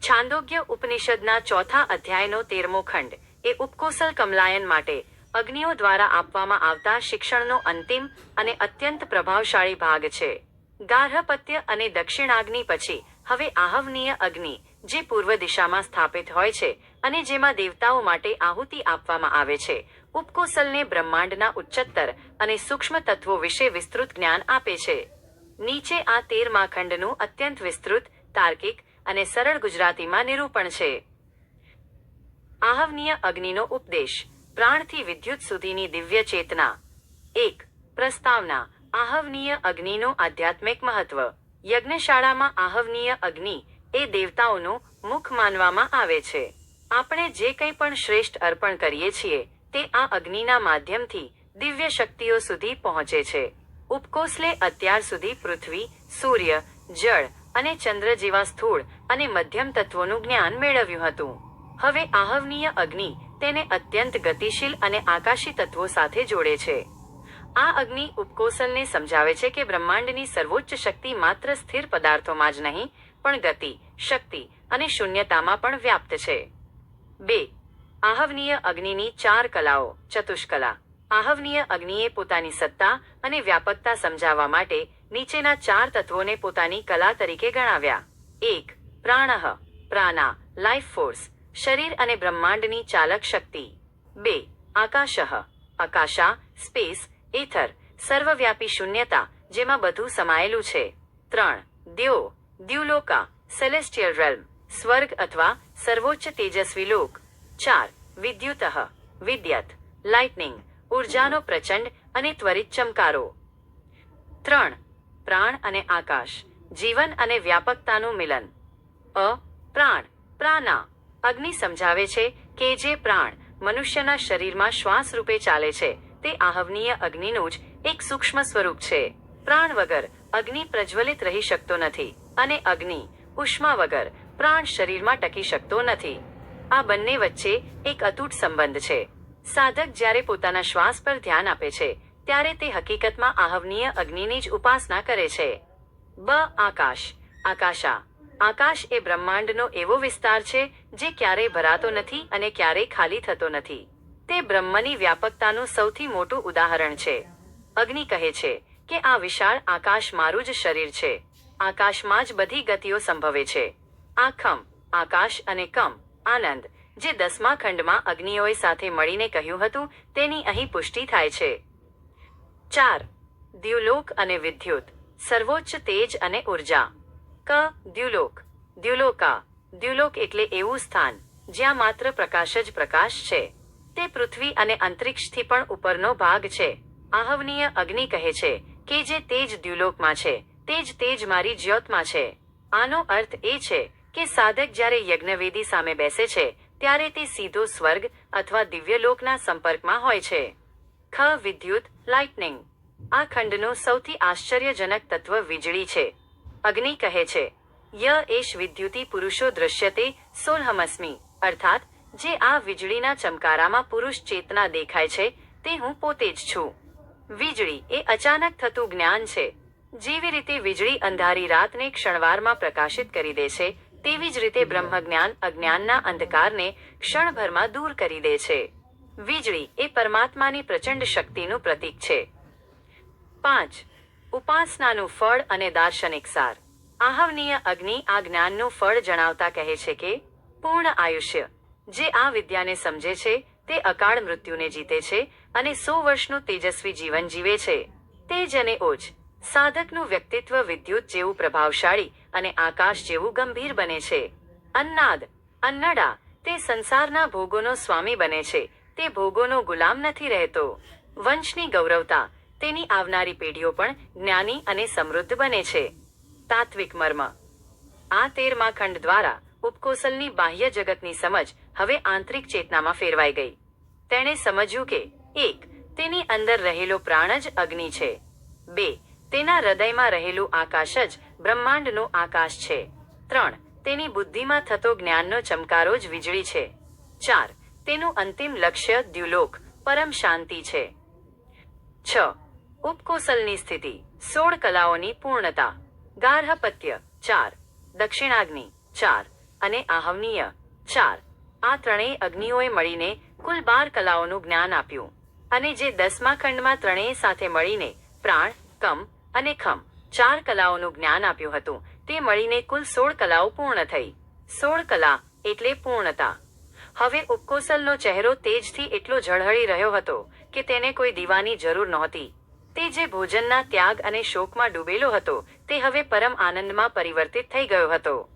છાંદોગ્ય ઉપનિષદના ચોથા અધ્યાયનો તેરમો ખંડ. એ ઉપકોસલ કમલાયન માટે અગ્નિઓ દ્વારા આપવામાં આવતા શિક્ષણનો અંતિમ અને અત્યંત પ્રભાવશાળી ભાગ છે. ગાર્હપત્ય અને દક્ષિણાગ્નિ પછી હવે આહવનીય અગ્નિ, જે પૂર્વ દિશામાં સ્થાપિત હોય છે અને જેમાં દેવતાઓ માટે આહુતિ આપવામાં આવે છે. ઉપકોસલને બ્રહ્માંડના ઉચ્ચતર અને સૂક્ષ્મ તત્વો વિશે વિસ્તૃત જ્ઞાન આપે છે. નીચે આ તેર ખંડનું અત્યંત વિસ્તૃત, તાર્કિક અને સરળ ગુજરાતીમાં નિરૂપણ છે. આહવનીય અગ્નિનો ઉપદેશ. પ્રાણથી વિદ્યુત સુધીની દિવ્ય ચેતના. એક, પ્રસ્તાવના. આહવનીય અગ્નિનું આધ્યાત્મિક મહત્વ. યજ્ઞશાળામાં આહવનીય અગ્નિ એ દેવતાઓનું મુખ માનવામાં આવે છે. આપણે જે કંઈ પણ શ્રેષ્ઠ અર્પણ કરીએ છીએ, તે આ અગ્નિના માધ્યમથી દિવ્ય શક્તિઓ સુધી પહોંચે છે. ઉપકોસલે અત્યાર સુધી પૃથ્વી, સૂર્ય, જળ અને ચંદ્ર જેવા સ્થૂળ અને મધ્યમ તત્વોનું જ્ઞાન મેળવ્યું હતું. હવે આહવનીય અગ્નિ તેને અત્યંત ગતિશીલ અને આકાશી તત્વો સાથે જોડે છે. આ અગ્નિ ઉપકોસલને સમજાવે છે કે બ્રહ્માંડની સર્વોચ્ચ શક્તિ માત્ર સ્થિર પદાર્થોમાં જ નહીં, પણ ગતિ, શક્તિ અને શૂન્યતામાં પણ વ્યાપ્ત છે. બે, આહવનીય અગ્નિની ચાર કલાઓ, ચતુષ્કલા. આહવનીય અગ્નિએ પોતાની સત્તા અને વ્યાપકતા સમજાવવા માટે નીચેના ચાર તત્વોને પોતાની કલા તરીકે ગણાવ્યા. એક પ્રાણહ પ્રાણા લાઈફ ફોર્સ શરીર અને બ્રહ્માંડની ચાલક શક્તિ. બે, આકાશઃ. આકાશા સ્પેસ એથર સર્વવ્યાપી શૂન્યતા, જેમાં બધું સમાયેલું છે. ત્રણ, દ્યો, દ્યુલોકા સેલેસ્ટિયલ રેલ્મ સ્વર્ગ અથવા સર્વોચ્ચ તેજસ્વી લોક. ચાર, વિદ્યુતઃ. વિદ્યત લાઇટનિંગ ઉર્જાનો પ્રચંડ અને ત્વરિત ચમકારો. ત્રણ પ્રાણ અને આકાશ, જીવન અને વ્યાપકતાનું મિલન. અ, પ્રાણ પ્રાના અગ્નિ સમજાવે છે કે જે પ્રાણ મનુષ્યના શરીરમાં શ્વાસ રૂપે ચાલે છે, તે આહવનીય અગ્નિનું જ એક સૂક્ષ્મ સ્વરૂપ છે. પ્રાણ વગર અગ્નિ પ્રજ્વલિત રહી શકતો નથી અને અગ્નિ, ઉષ્મા વગર પ્રાણ શરીરમાં ટકી શકતો નથી. આ બંને વચ્ચે એક અતૂટ સંબંધ છે. સાધક જ્યારે પોતાના શ્વાસ પર ધ્યાન આપે છે ત્યારે તે હકીકતમાં આહવનીય અગ્નિની જ ઉપાસના કરે છે. બ. આકાશ. આકાશા. આકાશ એ બ્રહ્માંડનો એવો વિસ્તાર છે જે ક્યારેય ભરાતો નથી અને ક્યારેય ખાલી થતો નથી. તે બ્રહ્મની વ્યાપકતાનું સૌથી મોટું ઉદાહરણ છે. અગ્નિ કહે છે કે આ વિશાળ આકાશ મારું જ શરીર છે. આકાશમાં જ બધી ગતિઓ સંભવે છે. આ ખમ, આકાશ અને કમ, આનંદ, જે દસમા ખંડમાં અગ્નિઓએ સાથે મળીને કહ્યું હતું, તેની અહીં પુષ્ટિ થાય છે. ચાર, દ્યુલોક અને વિદ્યુત, સર્વોચ્ચ તેજ અને ઊર્જા. ક, દ્યુલોક. દ્યુલોકા. દ્યુલોક એટલે એવું સ્થાન, જ્યાં માત્ર પ્રકાશ જ પ્રકાશ છે. તે પૃથ્વી અને અંતરિક્ષથી પણ ઉપરનો ભાગ છે. આહવનીય અગ્નિ કહે છે કે જે તેજ દ્યુલોકમાં છે તે જ તેજ મારી જ્યોતમાં છે. આનો અર્થ એ છે કે સાધક જ્યારે યજ્ઞવેદી સામે બેસે છે, ત્યારે તે સીધો સ્વર્ગ અથવા દિવ્યલોકના સંપર્કમાં હોય છે. ખ વિદ્યુત, લાઇટનિંગ. આ ખંડનું સૌથી આશ્ચર્યજનક તત્વ વીજળી છે. અગ્નિ કહે છે, ય એશ વિદ્યુતી પુરુષો દૃશ્યતે સોલહમસ્મી અર્થાત, જે આ વીજળીના ચમકારામાં પુરુષ ચેતના દેખાય છે, તે હું પોતે જ છું. વીજળી એ અચાનક થતું જ્ઞાન છે. જેવી રીતે વીજળી અંધારી રાતને ક્ષણવારમાં પ્રકાશિત કરી દે છે, તેવી જ રીતે બ્રહ્મજ્ઞાન અજ્ઞાનના અંધકારને ક્ષણભરમાં દૂર કરી દે છે. વીજળી એ પરમાત્માની પ્રચંડ શક્તિનું પ્રતીક છે. પાંચ, ઉપાસનાનું ફળ અને દાર્શનિક સાર. આહવનીય અગ્નિ આ જ્ઞાનનું ફળ જણાવતા કહે છે કે, પૂર્ણ આયુષ્ય. જે આ વિદ્યાને સમજે છે, તે અકાળ મૃત્યુને જીતે છે અને સો વર્ષનું તેજસ્વી જીવન જીવે છે. તેજ અને ઓજ. સાધકનું વ્યક્તિત્વ વિદ્યુત જેવું પ્રભાવશાળી અને આકાશ જેવું ગંભીર બને છે. અન્નાદ. અન્નડા તે સંસારના ભોગોનો સ્વામી બને છે તે ભોગોનો ગુલામ નથી રહેતો. વંશની ગૌરવતા, તેની આવનારી પેઢીઓ પણ જ્ઞાની અને સમૃદ્ધ બને છે. તાત્વિક મર્મ. આ તેરમા ખંડ દ્વારા ઉપકોસલની બાહ્ય જગતની સમજ હવે આંતરિક ચેતનામાં ફેરવાઈ ગઈ. તેણે સમજ્યું કે, એક, તેની અંદર રહેલો પ્રાણ જ અગ્નિ છે. બે, તેના હૃદયમાં રહેલું આકાશ જ બ્રહ્માંડનો આકાશ છે. ત્રણ, તેની બુદ્ધિમાં થતો જ્ઞાનનો ચમકારો જ વીજળી છે. ચાર તેનું અંતિમ લક્ષ્ય દ્યુલોક, પરમ શાંતિ છે. છ. ઉપકોસલની સ્થિતિ, સોળ કલાઓની પૂર્ણતા. ગાર્હપત્ય, ચાર. દક્ષિણાગ્નિ, ચાર. અને આહવનીય, ચાર. આ ત્રણેય અગ્નિઓએ મળીને કુલ બાર કલાઓનું જ્ઞાન આપ્યું. અને જે દસમા ખંડમાં ત્રણેય સાથે મળીને પ્રાણ, કમ અને ખમ, ચાર કલાઓનું જ્ઞાન આપ્યું હતું, તે મળીને કુલ સોળ કલાઓ પૂર્ણ થઈ. સોળ કલા એટલે પૂર્ણતા. હવે ઉપકોસલનો ચહેરો તેજથી એટલો ઝળહળી રહ્યો હતો કે તેને કોઈ દીવાની જરૂર નહોતી. તે જે ભોજનના ત્યાગ અને શોકમાં ડૂબેલો હતો, તે હવે પરમ આનંદમાં પરિવર્તિત થઈ ગયો હતો.